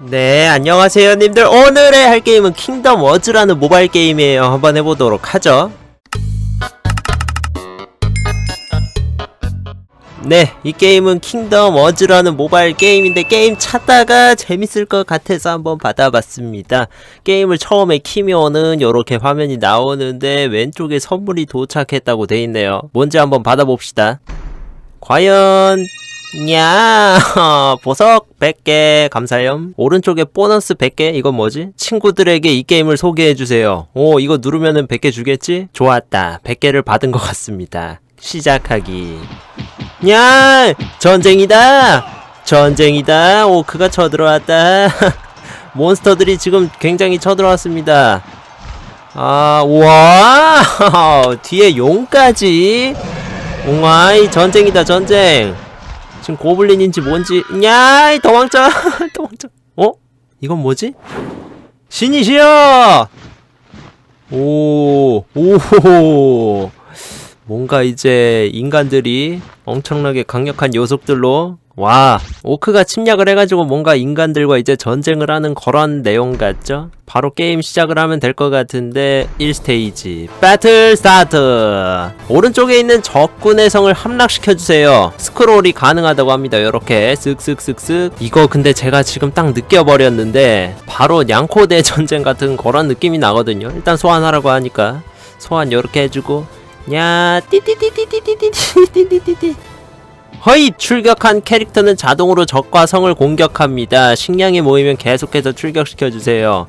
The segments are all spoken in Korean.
네, 안녕하세요, 님들. 오늘의 할 게임은 킹덤 워즈라는 모바일 게임이에요. 한번 해보도록 하죠. 네, 이 게임은 킹덤 워즈라는 모바일 게임인데 게임 찾다가 재밌을 것 같아서 한번 받아봤습니다. 게임을 처음에 키면은 이렇게 화면이 나오는데 왼쪽에 선물이 도착했다고 돼 있네요. 뭔지 한번 받아봅시다. 과연 야 보석 100개 감사염 오른쪽에 보너스 100개 이건 뭐지? 친구들에게 이 게임을 소개해주세요. 오 이거 누르면은 100개 주겠지? 좋았다. 100개를 받은 것 같습니다. 시작하기. 야 전쟁이다. 전쟁이다. 오크가 쳐들어왔다. 몬스터들이 지금 굉장히 쳐들어왔습니다. 아 우와. 뒤에 용까지. 옹아이 전쟁이다 전쟁 지금 고블린인지 뭔지 야 도망쳐 도망쳐 어? 이건 뭐지? 신이시여 오 오호 뭔가 이제 인간들이 엄청나게 강력한 요속들로 와 오크가 침략을 해가지고 뭔가 인간들과 이제 전쟁을 하는 그런 내용 같죠? 바로 게임 시작을 하면 될 것 같은데 1스테이지. 배틀 스타트! 오른쪽에 있는 적군의 성을 함락시켜주세요. 스크롤이 가능하다고 합니다. 요렇게 쓱쓱쓱쓱 이거 근데 제가 지금 딱 느껴버렸는데 바로 냥코대 전쟁 같은 그런 느낌이 나거든요. 일단 소환하라고 하니까. 소환 요렇게 해주고 야 띠띠띠띠띠띠띠띠띠띠 허이 출격한 캐릭터는 자동으로 적과 성을 공격합니다. 식량이 모이면 계속해서 출격시켜주세요.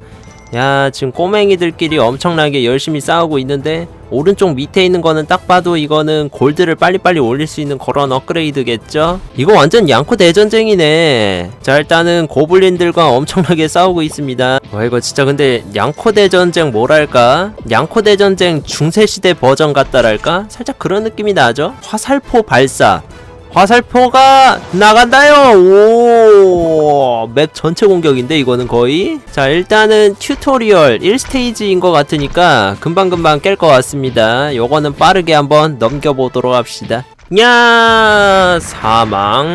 야 지금 꼬맹이들끼리 엄청나게 열심히 싸우고 있는데 오른쪽 밑에 있는 거는 딱 봐도 이거는 골드를 빨리빨리 올릴 수 있는 그런 업그레이드겠죠? 이거 완전 양코 대전쟁이네 자 일단은 고블린들과 엄청나게 싸우고 있습니다 와 이거 진짜 근데 양코 대전쟁 뭐랄까 양코 대전쟁 중세시대 버전 같다랄까? 살짝 그런 느낌이 나죠? 화살포 발사 화살표가 나간다요. 오, 맵 전체 공격인데 이거는 거의. 자, 일단은 튜토리얼 1스테이지인 것 같으니까 금방금방 깰 것 같습니다. 요거는 빠르게 한번 넘겨보도록 합시다. 야, 사망.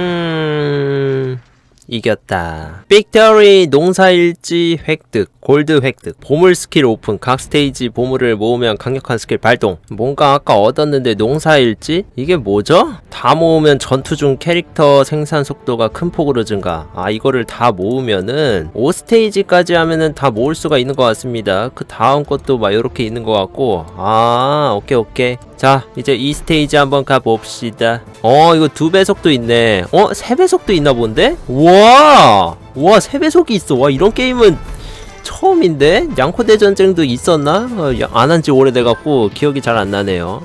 이겼다. 빅터리 농사일지 획득, 골드 획득, 보물 스킬 오픈, 각 스테이지 보물을 모으면 강력한 스킬 발동. 뭔가 아까 얻었는데 농사일지? 이게 뭐죠? 다 모으면 전투 중 캐릭터 생산 속도가 큰 폭으로 증가. 아, 이거를 다 모으면은 5스테이지까지 하면은 다 모을 수가 있는 것 같습니다. 그 다음 것도 막 이렇게 있는 것 같고. 아, 오케이, 오케이. 자, 이제 이 스테이지 한번 가봅시다. 어, 이거 두 배속도 있네. 어, 세 배속도 있나 본데? 우와! 우와, 세 배속이 있어. 와, 이런 게임은 처음인데? 양코대 전쟁도 있었나? 어, 안한 지 오래돼갖고 기억이 잘 안 나네요.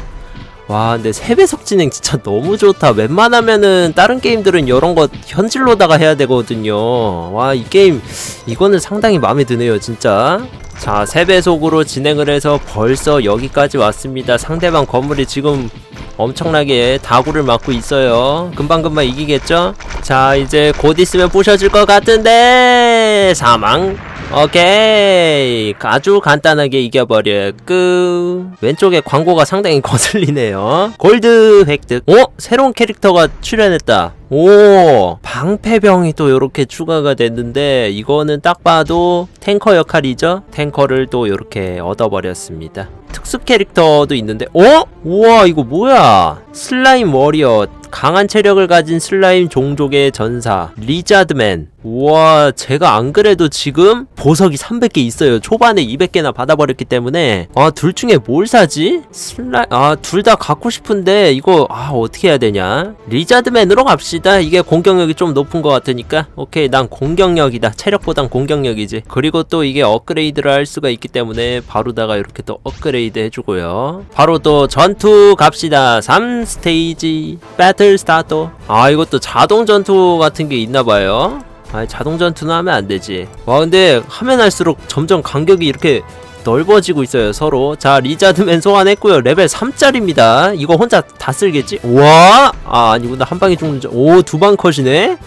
와, 근데 세 배속 진행 진짜 너무 좋다. 웬만하면은 다른 게임들은 이런 거 현질로다가 해야 되거든요. 와, 이 게임, 이거는 상당히 마음에 드네요, 진짜. 자, 3배속으로 진행을 해서 벌써 여기까지 왔습니다. 상대방 건물이 지금 엄청나게 다구를 맞고 있어요. 금방금방 이기겠죠? 자, 이제 곧 있으면 부셔질 것 같은데, 사망. 오케이. 아주 간단하게 이겨버려. 끝. 왼쪽에 광고가 상당히 거슬리네요. 골드 획득. 어? 새로운 캐릭터가 출연했다. 오 방패병이 또 이렇게 추가가 됐는데 이거는 딱 봐도 탱커 역할이죠 탱커를 또 이렇게 얻어버렸습니다 특수 캐릭터도 있는데 어? 우와 이거 뭐야 슬라임 워리어 강한 체력을 가진 슬라임 종족의 전사 리자드맨 우와 제가 안 그래도 지금 보석이 300개 있어요. 초반에 200개나 받아버렸기 때문에. 아 둘 중에 뭘 사지? 슬라 아둘 다 갖고 싶은데 이거 아 어떻게 해야 되냐? 리자드맨으로 갑시다. 이게 공격력이 좀 높은 것 같으니까. 오케이 난 공격력이다. 체력보단 공격력이지. 그리고 또 이게 업그레이드를 할 수가 있기 때문에 바로다가 이렇게 또 업그레이드 해주고요. 바로 또 전투 갑시다. 3스테이지. 배틀 스타트 아 이것도 자동 전투 같은 게 있나봐요 아 자동 전투는 하면 안 되지 와 근데 하면 할수록 점점 간격이 이렇게 넓어지고 있어요 서로 자 리자드맨 소환했고요 레벨 3짜리입니다 이거 혼자 다 쓸겠지? 와! 아 아니구나 한 방에 죽는 오두 방 컷이네?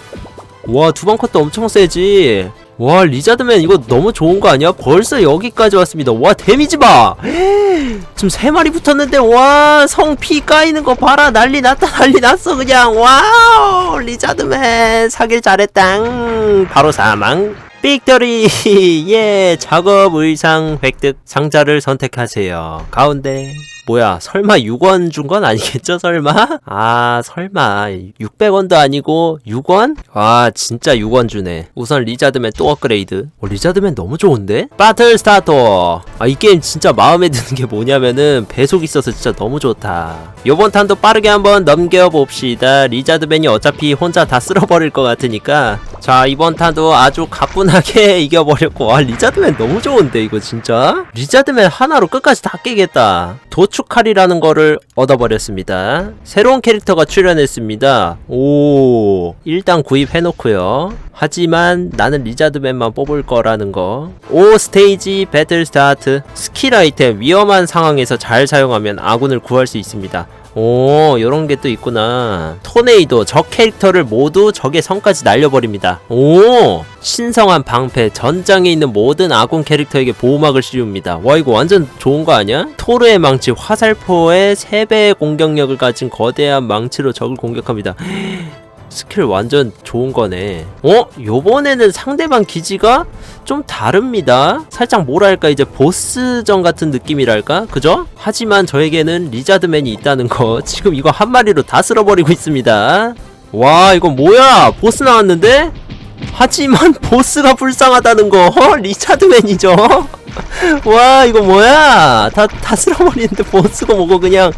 와 두 방 컷도 엄청 세지 와 리자드맨 이거 너무 좋은 거 아니야? 벌써 여기까지 왔습니다 와 데미지 봐 지금 세 마리 붙었는데 와 성피 까이는 거 봐라. 난리 났다 난리 났어 그냥. 와우 리자드맨. 사길 잘했당. 바로 사망. 빅터리. 예 작업 의상 획득. 상자를 선택하세요. 가운데 뭐야 설마 6원 준 건 아니겠죠 설마? 아 설마. 600원도 아니고 6원? 와 진짜 6원 주네. 우선 리자드맨 또 업그레이드. 어, 리자드맨 너무 좋은데? 바틀 스타터! 아 이 게임 진짜 마음에 드는 게 뭐냐면은 배속 있어서 진짜 너무 좋다. 요번 탄도 빠르게 한번 넘겨봅시다. 리자드맨이 어차피 혼자 다 쓸어버릴 것 같으니까. 자 이번 탄도 아주 가뿐하게 이겨버렸고. 와 리자드맨 너무 좋은데 이거 진짜? 리자드맨 하나로 끝까지 다 깨겠다. 도축 칼이라는 거를 얻어버렸습니다. 새로운 캐릭터가 출연했습니다. 오 일단 구입해놓고요. 하지만 나는 리자드맨만 뽑을 거라는 거5 스테이지 배틀 스타트. 스킬 아이템 위험한 상황에서 잘 사용하면 아군을 구할 수 있습니다 오, 요런 게 또 있구나. 토네이도 적 캐릭터를 모두 적의 성까지 날려버립니다. 오, 신성한 방패, 전장에 있는 모든 아군 캐릭터에게 보호막을 씌웁니다. 와, 이거 완전 좋은 거 아니야? 토르의 망치, 화살포의 3배의 공격력을 가진 거대한 망치로 적을 공격합니다. 스킬 완전 좋은 거네. 어? 요번에는 상대방 기지가 좀 다릅니다. 살짝 뭐랄까 이제 보스전 같은 느낌이랄까? 그죠? 하지만 저에게는 리자드맨이 있다는 거 지금 이거 한 마리로 다 쓸어버리고 있습니다. 와 이거 뭐야? 보스 나왔는데? 하지만 보스가 불쌍하다는 거 어? 리자드맨이죠? 와 이거 뭐야? 다, 다 쓸어버리는데 보스가 뭐고 그냥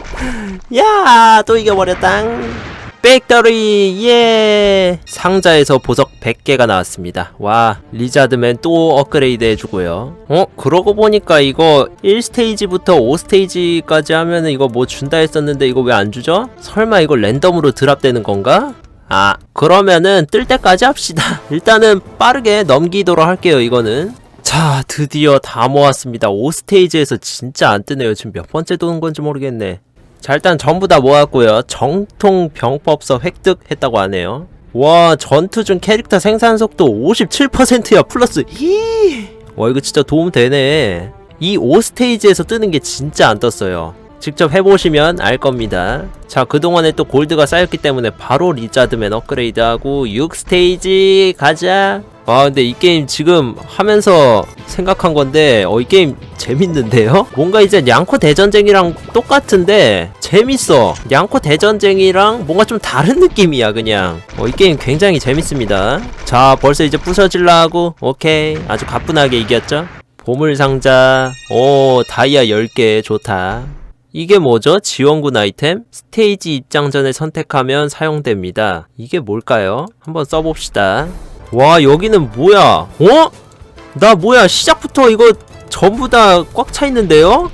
야 또 이겨버렸당 백더리 예 상자에서 보석 100개가 나왔습니다. 와 리자드맨 또 업그레이드 해주고요. 어? 그러고 보니까 이거 1스테이지부터 5스테이지까지 하면은 이거 뭐 준다 했었는데 이거 왜 안 주죠? 설마 이거 랜덤으로 드랍되는 건가? 아 그러면은 뜰 때까지 합시다. 일단은 빠르게 넘기도록 할게요 이거는. 자 드디어 다 모았습니다. 5스테이지에서 진짜 안 뜨네요. 지금 몇 번째 도는 건지 모르겠네 자 일단 전부 다 모았고요. 정통 병법서 획득했다고 하네요. 와 전투 중 캐릭터 생산 속도 57%야 플러스. 히와 이거 진짜 도움 되네. 이 5스테이지에서 뜨는 게 진짜 안 떴어요. 직접 해보시면 알 겁니다. 자 그동안에 또 골드가 쌓였기 때문에 바로 리자드맨 업그레이드하고 6스테이지 가자 아 근데 이 게임 지금 하면서 생각한 건데 어 이 게임 재밌는데요? 뭔가 이제 양코 대전쟁이랑 똑같은데 재밌어 양코 대전쟁이랑 뭔가 좀 다른 느낌이야 그냥 어 이 게임 굉장히 재밌습니다 자 벌써 이제 부서질라 하고 오케이 아주 가뿐하게 이겼죠? 보물상자 오 다이아 10개 좋다 이게 뭐죠? 지원군 아이템? 스테이지 입장 전에 선택하면 사용됩니다. 이게 뭘까요? 한번 써봅시다. 와 여기는 뭐야? 어? 나 뭐야? 시작부터 이거 전부 다 꽉 차 있는데요?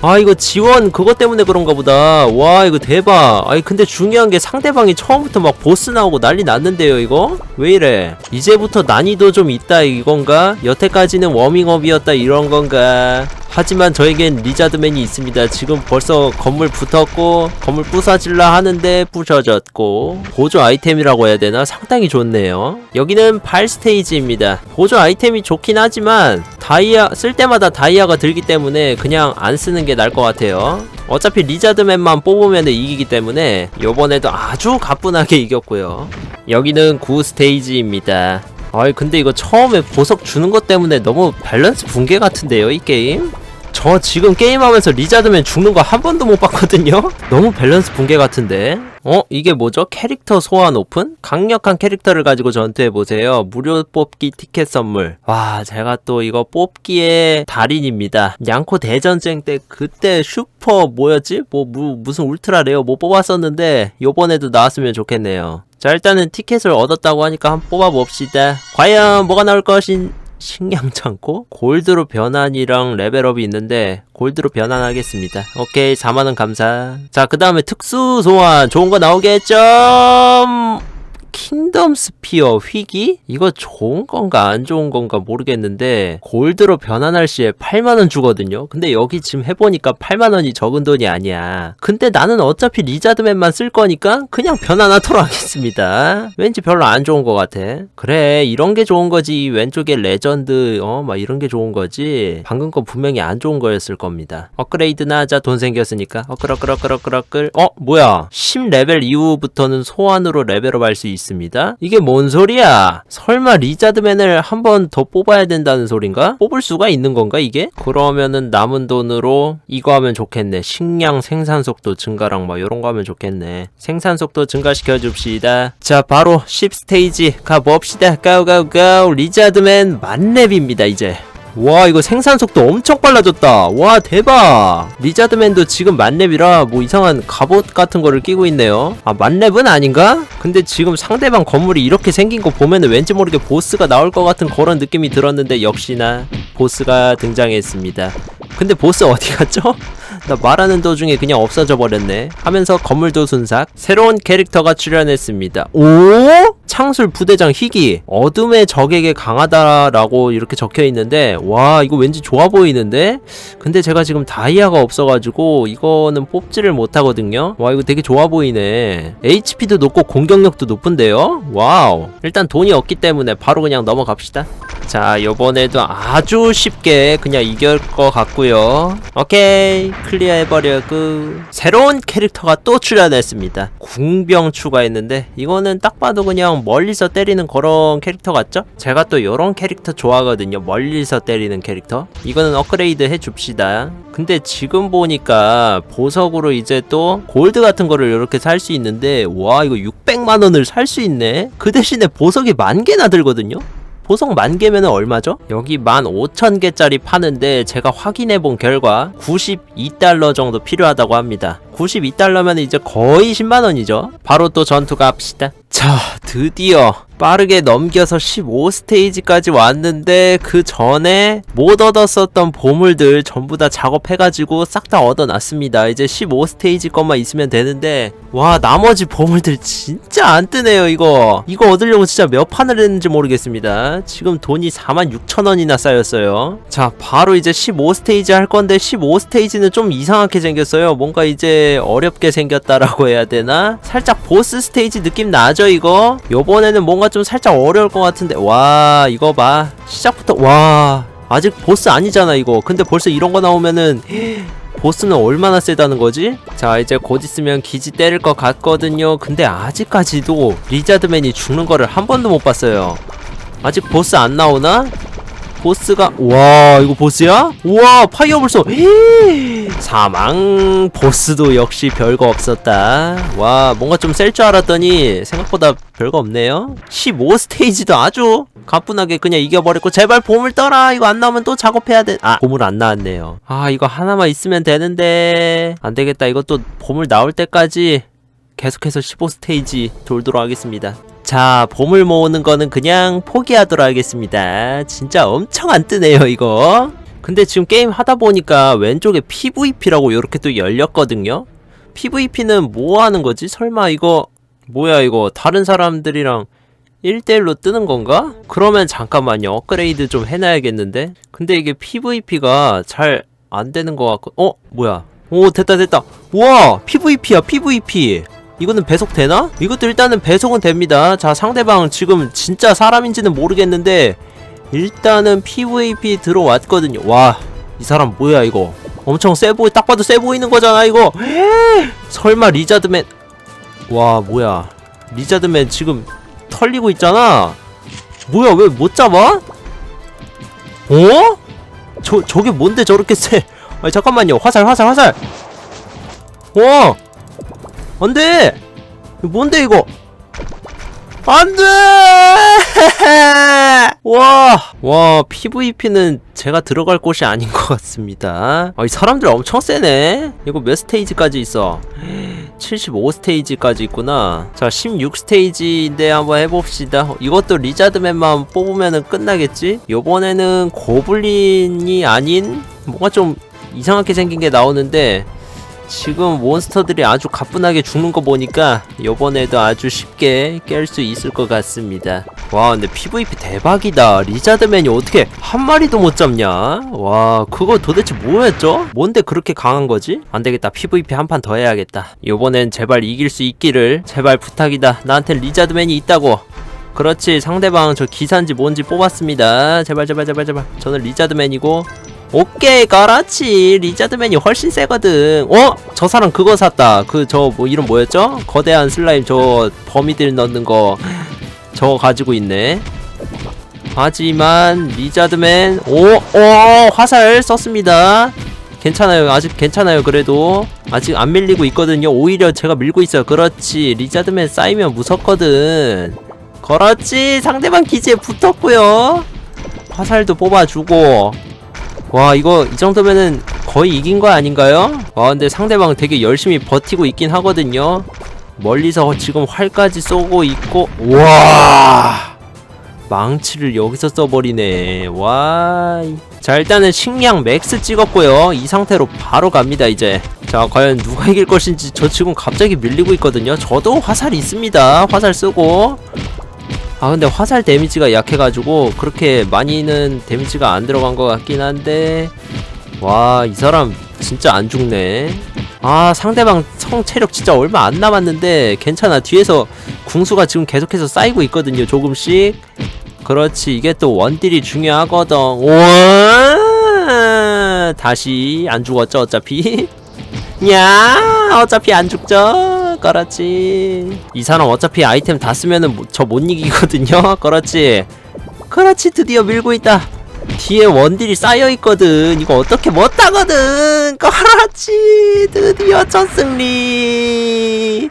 아 이거 지원 그것 때문에 그런가 보다. 와 이거 대박. 아니 근데 중요한 게 상대방이 처음부터 막 보스 나오고 난리 났는데요 이거? 왜 이래? 이제부터 난이도 좀 있다 이건가? 여태까지는 워밍업이었다 이런 건가 하지만 저에겐 리자드맨이 있습니다. 지금 벌써 건물 붙었고 건물 부서질라 하는데 부셔졌고 보조 아이템이라고 해야 되나? 상당히 좋네요. 여기는 발 스테이지입니다. 보조 아이템이 좋긴 하지만 다이아 쓸 때마다 다이아가 들기 때문에 그냥 안 쓰는 게 나을 것 같아요. 어차피 리자드맨만 뽑으면 이기기 때문에 요번에도 아주 가뿐하게 이겼고요. 여기는 9 스테이지입니다. 아이 근데 이거 처음에 보석 주는 것 때문에 너무 밸런스 붕괴 같은데요 이 게임? 저 지금 게임하면서 리자드맨 죽는 거 한 번도 못 봤거든요? 너무 밸런스 붕괴 같은데? 어? 이게 뭐죠? 캐릭터 소환 오픈? 강력한 캐릭터를 가지고 전투해보세요. 무료 뽑기 티켓 선물. 와, 제가 또 이거 뽑기의 달인입니다. 양코 대전쟁 때 그때 슈퍼 뭐였지? 뭐, 무, 무슨 울트라 레어 뭐 뽑았었는데, 요번에도 나왔으면 좋겠네요. 자, 일단은 티켓을 얻었다고 하니까 한번 뽑아봅시다. 과연 뭐가 나올 것인, 식량 창고? 골드로 변환이랑 레벨업이 있는데 골드로 변환하겠습니다. 오케이 4만원 감사. 자 그 다음에 특수 소환 좋은 거 나오겠죠? 킹덤 스피어 휘기? 이거 좋은 건가 안 좋은 건가 모르겠는데 골드로 변환할 시에 8만원 주거든요. 근데 여기 지금 해보니까 8만원이 적은 돈이 아니야. 근데 나는 어차피 리자드맨만 쓸 거니까 그냥 변환하도록 하겠습니다. 왠지 별로 안 좋은 것 같아. 그래 이런 게 좋은 거지. 왼쪽에 레전드 어 막 이런 게 좋은 거지. 방금 건 분명히 안 좋은 거였을 겁니다. 업그레이드나 하자. 돈 생겼으니까. 어끌어끌어끌어끌어끌 어 뭐야. 10레벨 이후부터는 소환으로 레벨업 할 수 있어 있습니다. 이게 뭔 소리야? 설마 리자드맨을 한 번 더 뽑아야 된다는 소린가? 뽑을 수가 있는 건가 이게? 그러면은 남은 돈으로 이거 하면 좋겠네. 식량 생산 속도 증가랑 뭐 이런 거 하면 좋겠네. 생산 속도 증가시켜 줍시다. 자, 바로 10스테이지 가 봅시다. 가우 가우 가우 리자드맨 만렙입니다 이제. 와 이거 생산 속도 엄청 빨라졌다 와 대박 리자드맨도 지금 만렙이라 뭐 이상한 갑옷 같은 거를 끼고 있네요 아 만렙은 아닌가? 근데 지금 상대방 건물이 이렇게 생긴 거 보면은 왠지 모르게 보스가 나올 것 같은 그런 느낌이 들었는데 역시나 보스가 등장했습니다 근데 보스 어디 갔죠? 나 말하는 도중에 그냥 없어져 버렸네 하면서 건물도 순삭 새로운 캐릭터가 출연했습니다. 오? 창술 부대장 희귀. 어둠의 적에게 강하다라고 이렇게 적혀 있는데 와 이거 왠지 좋아 보이는데? 근데 제가 지금 다이아가 없어가지고 이거는 뽑지를 못하거든요. 와 이거 되게 좋아 보이네. HP도 높고 공격력도 높은데요? 와우. 일단 돈이 없기 때문에 바로 그냥 넘어갑시다. 자 요번에도 아주 쉽게 그냥 이길 것 같고요. 오케이 클리어해버려고. 새로운 캐릭터가 또 출연했습니다. 궁병 추가했는데 이거는 딱 봐도 그냥 멀리서 때리는 그런 캐릭터 같죠? 제가 또 요런 캐릭터 좋아하거든요. 멀리서 때리는 캐릭터. 이거는 업그레이드 해줍시다. 근데 지금 보니까 보석으로 이제 또 골드 같은 거를 이렇게 살 수 있는데 와 이거 600만원을 살 수 있네? 그 대신에 보석이 만 개나 들거든요 보석 만 개면 얼마죠? 여기 만 오천 개짜리 파는데 제가 확인해 본 결과 92달러 정도 필요하다고 합니다. 92달러면 이제 거의 10만 원이죠. 바로 또 전투 갑시다. 자, 드디어 빠르게 넘겨서 15스테이지까지 왔는데 그 전에 못 얻었었던 보물들 전부 다 작업해가지고 싹 다 얻어놨습니다. 이제 15스테이지 것만 있으면 되는데 와 나머지 보물들 진짜 안 뜨네요 이거. 이거 얻으려고 진짜 몇 판을 했는지 모르겠습니다. 지금 돈이 4만 6천 원이나 쌓였어요. 자 바로 이제 15스테이지 할 건데 15스테이지는 좀 이상하게 생겼어요. 뭔가 이제 어렵게 생겼다라고 해야 되나? 살짝 보스 스테이지 느낌 나죠 이거? 요번에는 뭔가 좀 살짝 어려울 것 같은데. 와 이거 봐. 시작부터 와. 아직 보스 아니잖아 이거. 근데 벌써 이런 거 나오면은 보스는 얼마나 세다는 거지? 자 이제 곧 있으면 기지 때릴 것 같거든요. 근데 아직까지도 리자드맨이 죽는 거를 한 번도 못 봤어요. 아직 보스 안 나오나? 보스가 와 이거 보스야? 우와 파이어볼소 사망. 보스도 역시 별거 없었다. 와 뭔가 좀 셀 줄 알았더니 생각보다 별거 없네요. 15스테이지도 아주 가뿐하게 그냥 이겨버렸고 제발 보물 떠라. 이거 안 나오면 또 작업해야 돼아 보물 안 나왔네요. 아 이거 하나만 있으면 되는데. 안 되겠다. 이것도 보물 나올 때까지 계속해서 15스테이지 돌도록 하겠습니다 자, 보물 모으는 거는 그냥 포기하도록 하겠습니다. 진짜 엄청 안 뜨네요, 이거. 근데 지금 게임 하다 보니까 왼쪽에 PVP라고 이렇게 또 열렸거든요? PVP는 뭐 하는 거지? 설마 이거, 뭐야, 이거, 다른 사람들이랑 1대1로 뜨는 건가? 그러면 잠깐만요. 업그레이드 좀 해놔야겠는데? 근데 이게 PVP가 잘 안 되는 것 같고, 어? 뭐야? 오, 됐다, 됐다. 우와! PVP야, PVP! 이거는 배속 되나? 이것도 일단은 배속은 됩니다. 자, 상대방 지금 진짜 사람인지는 모르겠는데 일단은 PVP 들어왔거든요. 와, 이 사람 뭐야 이거? 엄청 세 보이, 딱 봐도 세 보이는 거잖아 이거. 설마 리자드맨? 와, 뭐야? 리자드맨 지금 털리고 있잖아. 뭐야, 왜 못 잡아? 어? 저 저게 뭔데 저렇게 세? 아니 잠깐만요. 화살, 화살, 화살. 와. 안돼! 뭔데 이거? 안돼! 와, 와 PVP는 제가 들어갈 곳이 아닌 것 같습니다. 아, 이 사람들 엄청 세네. 이거 몇 스테이지까지 있어? 75스테이지까지 있구나. 자, 16스테이지인데 한번 해봅시다. 이것도 리자드맨만 뽑으면은 끝나겠지? 요번에는 고블린이 아닌 뭔가 좀 이상하게 생긴 게 나오는데 지금 몬스터들이 아주 가뿐하게 죽는 거 보니까 요번에도 아주 쉽게 깰 수 있을 것 같습니다. 와 근데 PVP 대박이다. 리자드맨이 어떻게 한 마리도 못 잡냐? 와 그거 도대체 뭐였죠? 뭔데 그렇게 강한 거지? 안되겠다. PVP 한 판 더 해야겠다. 요번엔 제발 이길 수 있기를 제발 부탁이다. 나한텐 리자드맨이 있다고. 그렇지 상대방 저 기사인지 뭔지 뽑았습니다. 제발 제발 제발 제발. 저는 리자드맨이고 오케이 그렇지 리자드맨이 훨씬 세거든. 어? 저 사람 그거 샀다. 그 저 뭐 이름 뭐였죠? 거대한 슬라임 저 범위들 넣는 거 저거 가지고 있네. 하지만 리자드맨 오, 오 화살 썼습니다. 괜찮아요. 아직 괜찮아요 그래도. 아직 안 밀리고 있거든요. 오히려 제가 밀고 있어요. 그렇지. 리자드맨 쌓이면 무섭거든. 그렇지 상대방 기지에 붙었고요. 화살도 뽑아주고 와 이거 이 정도면은 거의 이긴 거 아닌가요? 와 근데 상대방 되게 열심히 버티고 있긴 하거든요. 멀리서 지금 활까지 쏘고 있고 와! 망치를 여기서 써버리네. 와. 자 일단은 식량 맥스 찍었고요. 이 상태로 바로 갑니다 이제. 자 과연 누가 이길 것인지 저 지금 갑자기 밀리고 있거든요. 저도 화살 있습니다. 화살 쓰고 아 근데 화살 데미지가 약해가지고 그렇게 많이는 데미지가 안 들어간 것 같긴 한데 와 이 사람 진짜 안 죽네. 아 상대방 성 체력 진짜 얼마 안 남았는데 괜찮아. 뒤에서 궁수가 지금 계속해서 쌓이고 있거든요 조금씩. 그렇지 이게 또 원딜이 중요하거든. 와! 다시 안 죽었죠 어차피? 야 어차피 안 죽죠 그렇지. 이 사람 어차피 아이템 다 쓰면은 저 못 이기거든요? 그렇지. 그렇지 드디어 밀고 있다. 뒤에 원딜이 쌓여 있거든. 이거 어떻게 못하거든. 그렇지. 드디어 첫 승리.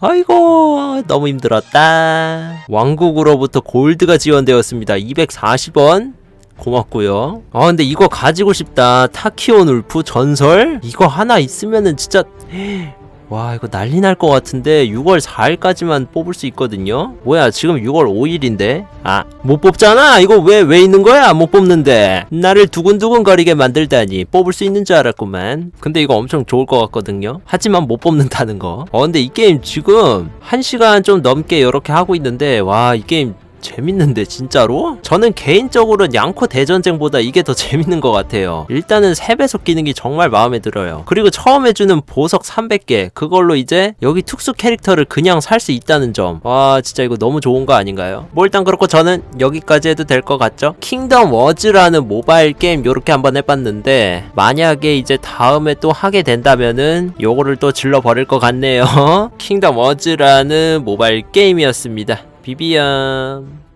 아이고 너무 힘들었다. 왕국으로부터 골드가 지원되었습니다. 240원. 고맙고요. 아 근데 이거 가지고 싶다. 타키온 울프 전설? 이거 하나 있으면은 진짜 와 이거 난리 날 것 같은데 6월 4일까지만 뽑을 수 있거든요? 뭐야 지금 6월 5일인데? 아 못 뽑잖아? 이거 왜왜 있는 거야? 못 뽑는데. 나를 두근두근 거리게 만들다니 뽑을 수 있는 줄 알았구만. 근데 이거 엄청 좋을 것 같거든요? 하지만 못 뽑는다는 거어 근데 이 게임 지금 1시간 좀 넘게 이렇게 하고 있는데 와 이 게임 재밌는데 진짜로? 저는 개인적으로 양코 대전쟁보다 이게 더 재밌는 것 같아요 일단은 3배속 기능이 정말 마음에 들어요 그리고 처음에 주는 보석 300개 그걸로 이제 여기 특수 캐릭터를 그냥 살 수 있다는 점 와 진짜 이거 너무 좋은 거 아닌가요? 뭐 일단 그렇고 저는 여기까지 해도 될 것 같죠? 킹덤 워즈라는 모바일 게임 요렇게 한번 해봤는데 만약에 이제 다음에 또 하게 된다면은 요거를 또 질러버릴 것 같네요 킹덤 워즈라는 모바일 게임이었습니다 비비엄